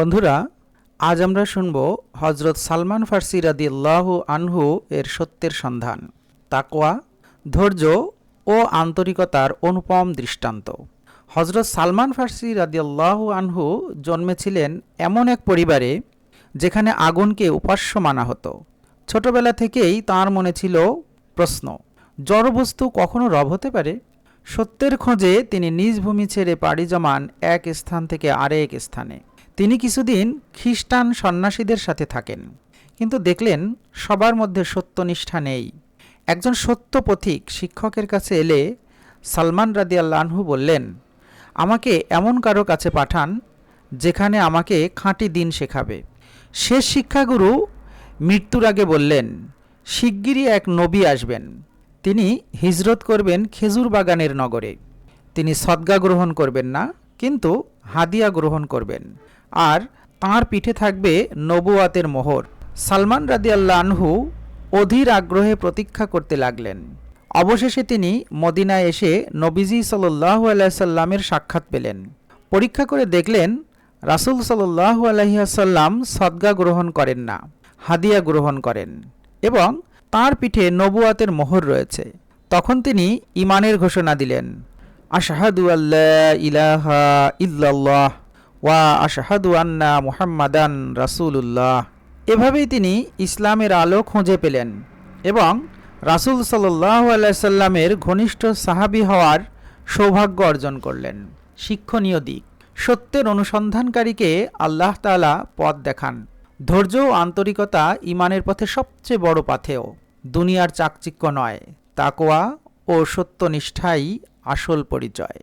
বন্ধুরা, আজ আমরা শুনব হজরত সালমান ফার্সি রাদিয়াল্লাহ আনহু এর সত্যের সন্ধান তাকোয়া ধৈর্য ও আন্তরিকতার অনুপম দৃষ্টান্ত। হজরত সালমান ফার্সি রাদিয়াল্লাহ আনহু জন্মেছিলেন এমন এক পরিবারে যেখানে আগুনকে উপাস্য মানা হতো। ছোটবেলা থেকেই তার মনে ছিল প্রশ্ন, জড়বস্তু কখনো রব হতে পারে? সত্যের খোঁজে তিনি নিজ ভূমি ছেড়ে পাড়ি জমান এক স্থান থেকে আরেক স্থানে। তিনি কিছুদিন খ্রিস্টান সন্ন্যাসীদের সাথে থাকেন। কিন্তু দেখলেন সবার মধ্যে সত্যনিষ্ঠা নেই। একজন সত্য পথিক শিক্ষকের কাছে এলে সালমান রাদিয়াল্লাহু বললেন, আমাকে এমন কারও কাছে পাঠান যেখানে আমাকে খাঁটি দিন শেখাবে। শেষ শিক্ষাগুরু মৃত্যুর আগে বললেন, শিগগিরই এক নবী আসবেন। তিনি হিজরত করবেন খেজুর বাগানের নগরে। তিনি সদ্গা গ্রহণ করবেন না কিন্তু হাদিয়া গ্রহণ করবেন। আর তাঁর পিঠে থাকবে নবুয়াতের মোহর। সালমান রাদিয়াল্লাহ আনহু অধীর আগ্রহে প্রতীক্ষা করতে লাগলেন। অবশেষে তিনি মদিনায় এসে নবীজি সাল্লাহু আলাইসাল্লামের সাক্ষাৎ পেলেন। পরীক্ষা করে দেখলেন, রাসুল সাল্লাহু আলহিহাসাল্লাম সদ্গা গ্রহণ করেন না, হাদিয়া গ্রহণ করেন এবং তার পিঠে নবুয়াতের মোহর রয়েছে। তখন তিনি ইমানের ঘোষণা দিলেন। আশাহাদু আল্লাহ ইলাহা ইল্লাল্লাহ ওয়া আশাহাদু আন্না মুহাম্মাদান রাসূলুল্লাহ। এভাবেই তিনি ইসলামের আলো খুঁজে পেলেন এবং রাসূল আলাইহি সাল্লামের ঘনিষ্ঠ সাহাবী হওয়ার সৌভাগ্য অর্জন করলেন। শিক্ষণীয় দিক, সত্যের অনুসন্ধানকারীকে আল্লাহ তাআলা পথ দেখান। ধৈর্য ও আন্তরিকতা ইমানের পথে সবচেয়ে বড় পাথেয়। দুনিয়ার চাকচিক্য নয় তাকোয়া ও সত্যনিষ্ঠাই আসল পরিচয়।